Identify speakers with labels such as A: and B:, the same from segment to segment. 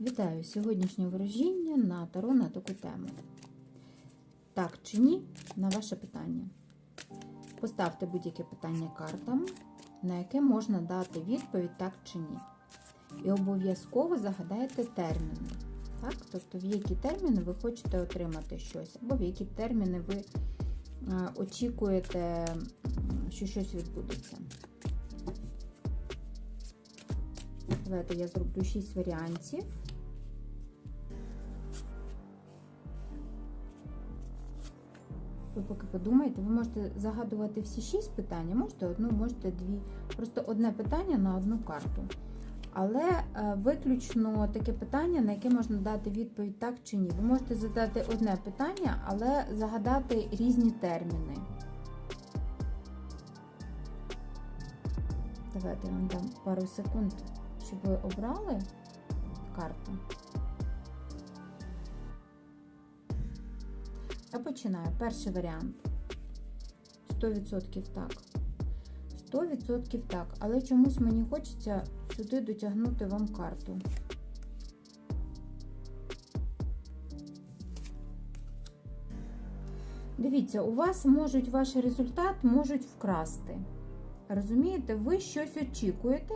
A: Вітаю! Сьогоднішнє ворожіння на таро на таку тему. Так чи ні? На ваше питання. Поставте будь-яке питання картам, на яке можна дати відповідь так чи ні. І обов'язково загадайте терміни. Так? Тобто, в які терміни ви хочете отримати щось, або в які терміни ви е, очікуєте, що щось відбудеться. Давайте я зроблю 6 варіантів. Ви поки подумайте, ви можете загадувати всі 6 питань, можете одну, можете дві. Просто одне питання на одну карту. Але е, виключно таке питання, на яке можна дати відповідь так чи ні. Ви можете задати одне питання, але загадати різні терміни. Давайте я вам дам пару секунд, щоб ви обрали карту. Я починаю. Перший варіант. 100% так. 100% так. Але чомусь мені хочеться сюди дотягнути вам карту. Дивіться, у вас можуть ваш результат можуть вкрасти. Розумієте, ви щось очікуєте,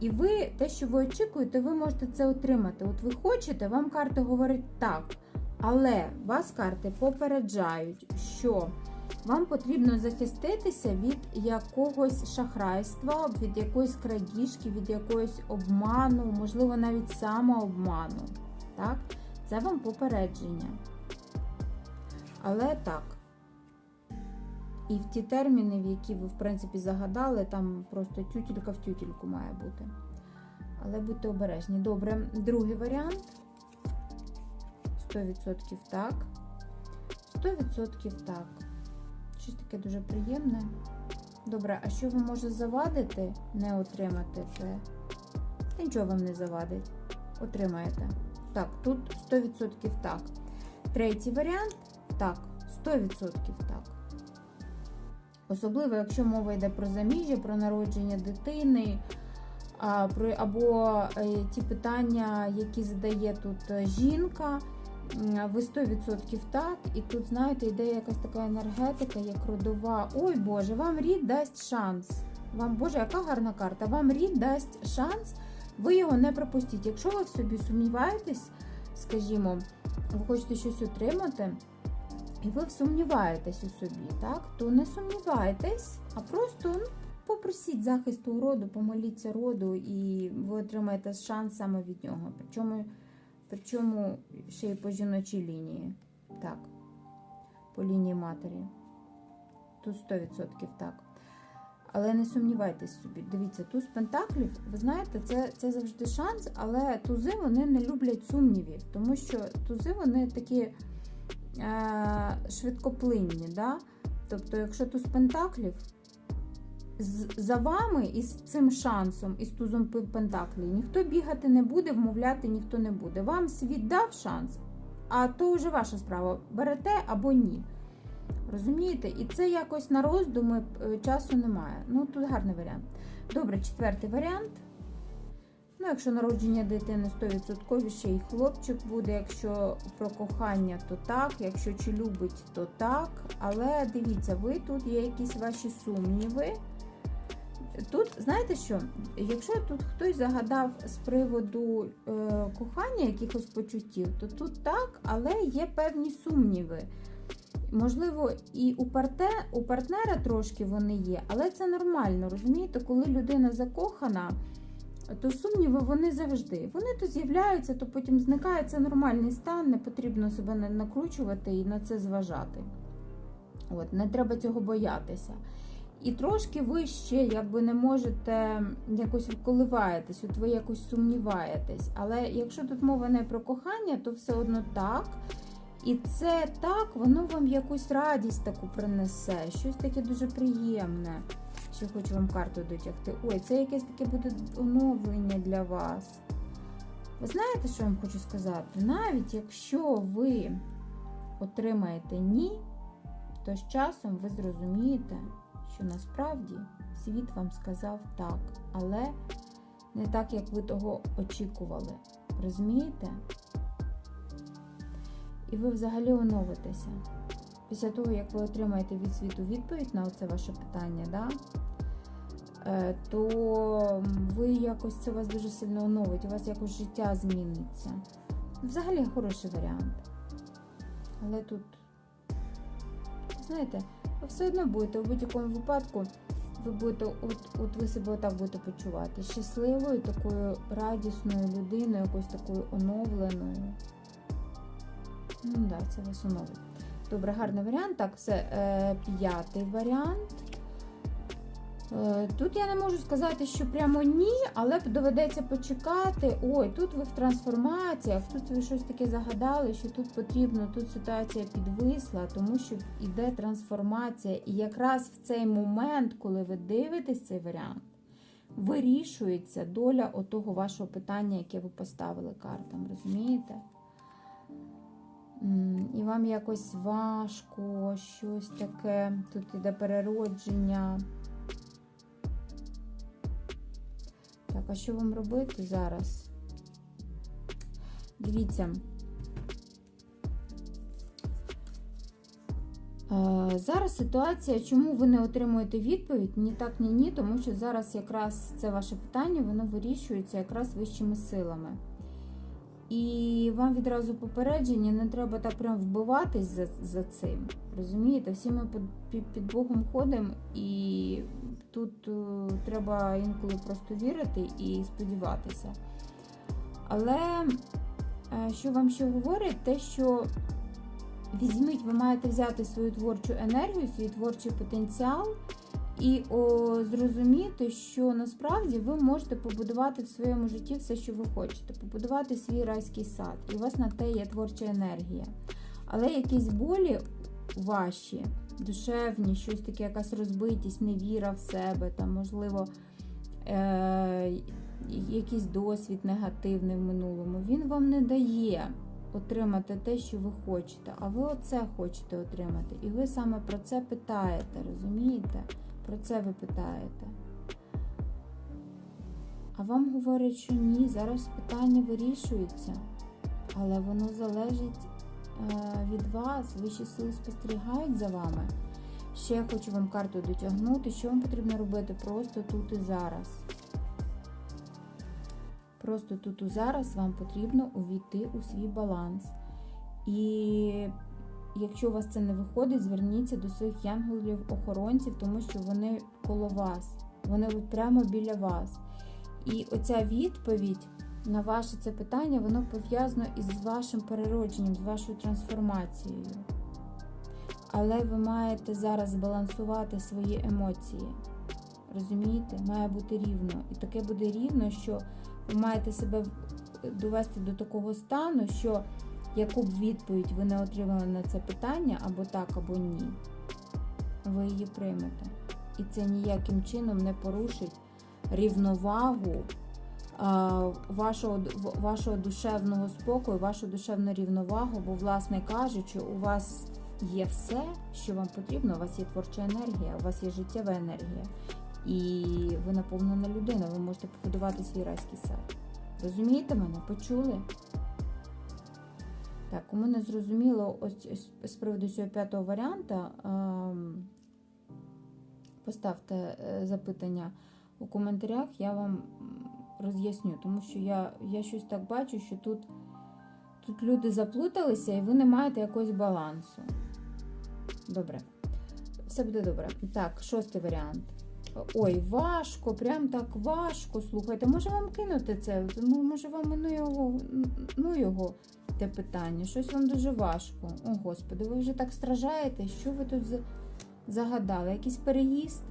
A: і ви те, що ви очікуєте, ви можете це отримати. От ви хочете, вам карта говорить так. Але вас карти попереджають, що вам потрібно захиститися від якогось шахрайства, від якоїсь крадіжки, від якогось обману, можливо, навіть самообману. Так? Це вам попередження. Але так. І в ті терміни, в які ви, в принципі, загадали, там просто тютілька в тютільку має бути. Але будьте обережні. Добре, другий варіант. 100% так. 100% так. Щось таке дуже приємне. Добре, а що ви може завадити, не отримати це? Нічого вам не завадить. Отримаєте. Так, тут 100% так. Третій варіант так, 100% так. Особливо, якщо мова йде про заміжжя, про народження дитини, або е, ті питання, які задає тут е, жінка, ви 100% так, і тут, знаєте, йде якась така енергетика, як родова. Ой Боже, вам рід дасть шанс. Вам, Боже, яка гарна карта. Вам рід дасть шанс, ви його не пропустіть. Якщо ви в собі сумніваєтесь, скажімо, ви хочете щось отримати, і ви сумніваєтесь у собі, так? То не сумнівайтесь, а просто ну, попросіть захисту роду, помоліться роду, і ви отримаєте шанс саме від нього. Причому, причому ще й по жіночій лінії. Так, по лінії матері. Тут 100% так. Але не сумнівайтесь собі. Дивіться, туз пентаклів, ви знаєте, це це завжди шанс, але тузи вони не люблять сумнівів, тому що тузи вони такі е, швидкоплинні. Да? Тобто, якщо туз пентаклів, за вами із цим шансом, із тузом пентаклів, ніхто бігати не буде, вмовляти ніхто не буде. Вам світ дав шанс, а то вже ваша справа. Берете або ні. Розумієте? І це якось на роздуми е, часу немає. Ну, тут гарний варіант. Добре, четвертий варіант. Ну, якщо народження дитини 100% ще й хлопчик буде. Якщо про кохання, то так, якщо чи любить, то так. Але дивіться, ви тут є якісь ваші сумніви. Тут, знаєте що, якщо тут хтось загадав з приводу е, кохання якихось почуттів, то тут так, але є певні сумніви. Можливо, і у, парте, у партнера трошки вони є, але це нормально, розумієте, коли людина закохана, то сумніви вони завжди. Вони то з'являються, то потім зникають. Це нормальний стан, не потрібно себе накручувати і на це зважати. От, Не треба цього боятися. І трошки ви ще якби не можете якось коливаєтесь, от ви якось сумніваєтесь. Але якщо тут мова не про кохання, то все одно так. І це так, воно вам якусь радість таку принесе, щось таке дуже приємне. Ще хочу вам карту дотягти. Ой, це якесь таке буде оновлення для вас. Ви знаєте, що я вам хочу сказати? Навіть якщо ви отримаєте ні, то з часом ви зрозумієте, що насправді світ вам сказав так, але не так, як ви того очікували. Розумієте? І ви взагалі оновитеся. Після того, як ви отримаєте від світу відповідь на це ваше питання, да? е, то ви якось це вас дуже сильно оновить, у вас якось життя зміниться. Взагалі хороший варіант. Але тут, знаєте, ви все одно будете у будь-якому випадку, ви будете, от, от ви себе отак будете почувати. Щасливою, такою радісною людиною, якось такою оновленою. Ну так, да, це вас оновить. Добре, гарний варіант. Так, це е, п'ятий варіант. Е, Тут я не можу сказати, що прямо ні, але доведеться почекати. Ой, тут ви в трансформаціях, тут ви щось таке загадали, що тут потрібно, тут ситуація підвисла, тому що йде трансформація. І якраз в цей момент, коли ви дивитесь цей варіант, вирішується доля отого вашого питання, яке ви поставили картам, розумієте? І вам якось важко, щось таке, тут іде переродження. А що вам робити зараз? Дивіться. Зараз ситуація, чому ви не отримуєте відповідь? Ні так, ні ні, тому що зараз якраз це ваше питання, воно вирішується якраз вищими силами. І вам відразу попередження, не треба так прям вбиватись за за цим. Розумієте? Всі ми під, під Богом ходимо, і тут uh, треба інколи просто вірити і сподіватися. Але uh, що вам ще говорить, те, що візьміть, ви маєте взяти свою творчу енергію, свій творчий потенціал. І о, зрозуміти, що насправді ви можете побудувати в своєму житті все, що ви хочете, побудувати свій райський сад. І у вас на те є творча енергія. Але якісь болі ваші, душевні, щось таке, якась розбитість, невіра в себе, там, можливо, е- якийсь досвід негативний в минулому, він вам не дає отримати те, що ви хочете. А ви оце хочете отримати. І ви саме про це питаєте, розумієте? Про це ви питаєте. А вам говорять, що ні, зараз питання вирішується, але воно залежить е, від вас. Вищі сили спостерігають за вами. Ще я хочу вам карту дотягнути. Що вам потрібно робити просто тут і зараз? Просто тут і зараз вам потрібно увійти у свій баланс. І Якщо у вас це не виходить, зверніться до своїх янголів-охоронців, тому що вони коло вас, вони прямо біля вас. І оця відповідь на ваше це питання, воно пов'язано із вашим переродженням, з вашою трансформацією. Але ви маєте зараз збалансувати свої емоції. Розумієте? Має бути рівно. І таке буде рівно, що ви маєте себе довести до такого стану, що яку б відповідь ви не отримали на це питання, або так, або ні, ви її приймете. І це ніяким чином не порушить рівновагу вашого вашого душевного спокою, вашу душевну рівновагу, бо, власне кажучи, у вас є все, що вам потрібно, у вас є творча енергія, у вас є життєва енергія. І ви наповнена людина, ви можете побудувати свій райський сад. Розумієте мене? Почули? Так, кому не зрозуміло, ось з приводу цього п'ятого варіанта, ем, поставте е, запитання у коментарях, я вам роз'ясню, тому що я я щось так бачу, що тут тут люди заплуталися і ви не маєте якогось балансу. Добре, все буде добре. Так, шостий варіант. Ой, важко, прям так важко. Слухайте, може вам кинути це? Може вам ну його, ну його те питання? Щось вам дуже важко. О, Господи, ви вже так стражаєте? Що ви тут загадали? Якийсь переїзд?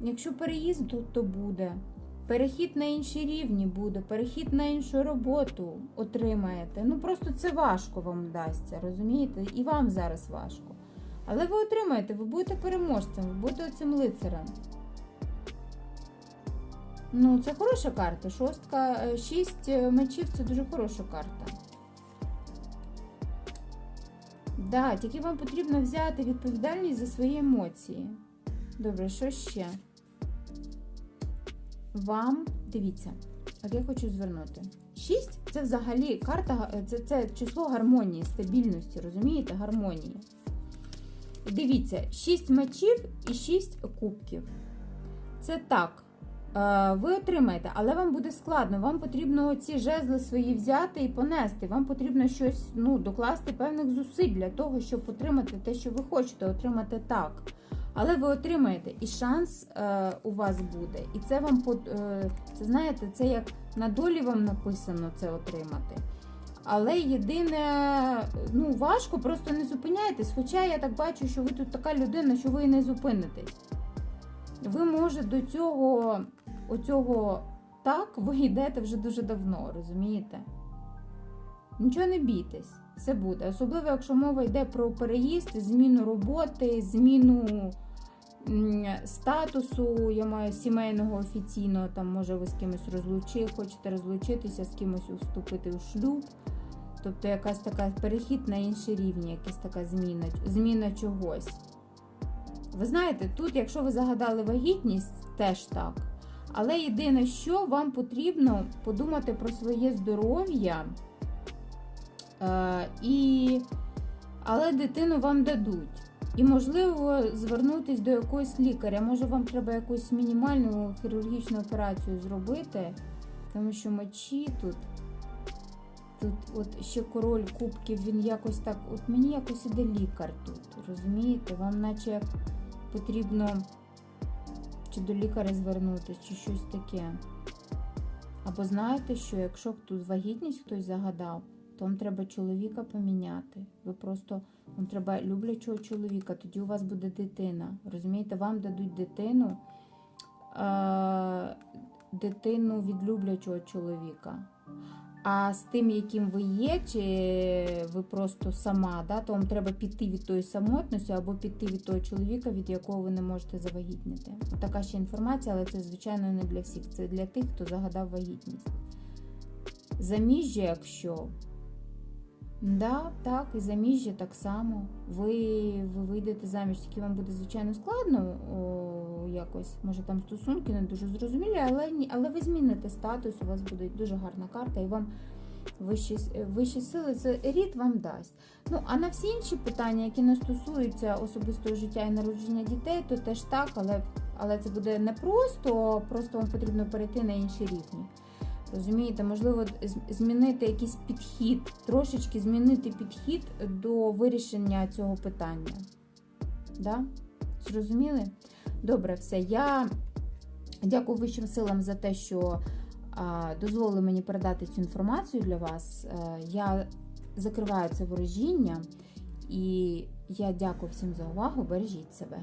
A: Якщо переїзд, то, то буде. Перехід на інші рівні буде, перехід на іншу роботу отримаєте. Ну просто це важко вам вдасться, розумієте? І вам зараз важко. Але ви отримаєте, ви будете переможцем, ви будете цим лицарем. Ну, це хороша карта. Шостка, шість мечів це дуже хороша карта. Да, тільки вам потрібно взяти відповідальність за свої емоції. Добре, що ще? Вам, дивіться, от я хочу звернути. Шість Це взагалі карта, е, це, це число гармонії, стабільності, розумієте? Гармонії. Дивіться, 6 мечів і 6 кубків. Це так. Е, Ви отримаєте, але вам буде складно. Вам потрібно ці жезли свої взяти і понести. Вам потрібно щось ну, докласти певних зусиль для того, щоб отримати те, що ви хочете, отримати так. Але ви отримаєте, і шанс е, у вас буде. І це вам е, це знаєте, це як на долі вам написано це отримати. Але єдине, ну важко, просто не зупиняйтесь. Хоча я так бачу, що ви тут така людина, що ви і не зупинитесь. Ви, може, до цього, оцього так, ви йдете вже дуже давно, розумієте? Нічого не бійтесь, все буде. Особливо, якщо мова йде про переїзд, зміну роботи, зміну статусу, я маю сімейного офіційного, там, може, ви з кимось розлучи, хочете розлучитися, з кимось вступити у шлюб. Тобто якась така перехід на інший рівень, якась така зміна, зміна чогось. Ви знаєте, тут, якщо ви загадали вагітність, теж так. Але єдине, що вам потрібно подумати про своє здоров'я. Е, і... Але дитину вам дадуть. І, можливо, звернутися до якогось лікаря. Може, вам треба якусь мінімальну хірургічну операцію зробити, тому що мочі тут. Тут от ще король кубків, він якось так. От мені якось іде лікар тут. Розумієте? Вам наче потрібно чи до лікаря звернутися, чи щось таке. Або знаєте, що якщо тут вагітність хтось загадав, то вам треба чоловіка поміняти. Ви просто вам треба люблячого чоловіка, тоді у вас буде дитина. Розумієте, вам дадуть дитину, е- дитину від люблячого чоловіка. А з тим, яким ви є, чи ви просто сама, да, то вам треба піти від тої самотності або піти від того чоловіка, від якого ви не можете завагітніти. Така ще інформація, але це, звичайно, не для всіх. Це для тих, хто загадав вагітність. Заміжжя, якщо. Да, так, і заміжжя так само. Ви, ви вийдете заміж, тільки вам буде, звичайно, складно о, якось. Може там стосунки не дуже зрозумілі, але, ні, але ви зміните статус, у вас буде дуже гарна карта, і вам вищі, вищі сили це рід вам дасть. Ну, а на всі інші питання, які не стосуються особистого життя і народження дітей, то теж так, але, але це буде не просто, просто вам потрібно перейти на інші рівні. Розумієте, можливо, змінити якийсь підхід, трошечки змінити підхід до вирішення цього питання. Да? Зрозуміли? Добре, все. Я дякую вищим силам за те, що дозволили мені передати цю інформацію для вас. Е, Я закриваю це ворожіння і я дякую всім за увагу. Бережіть себе.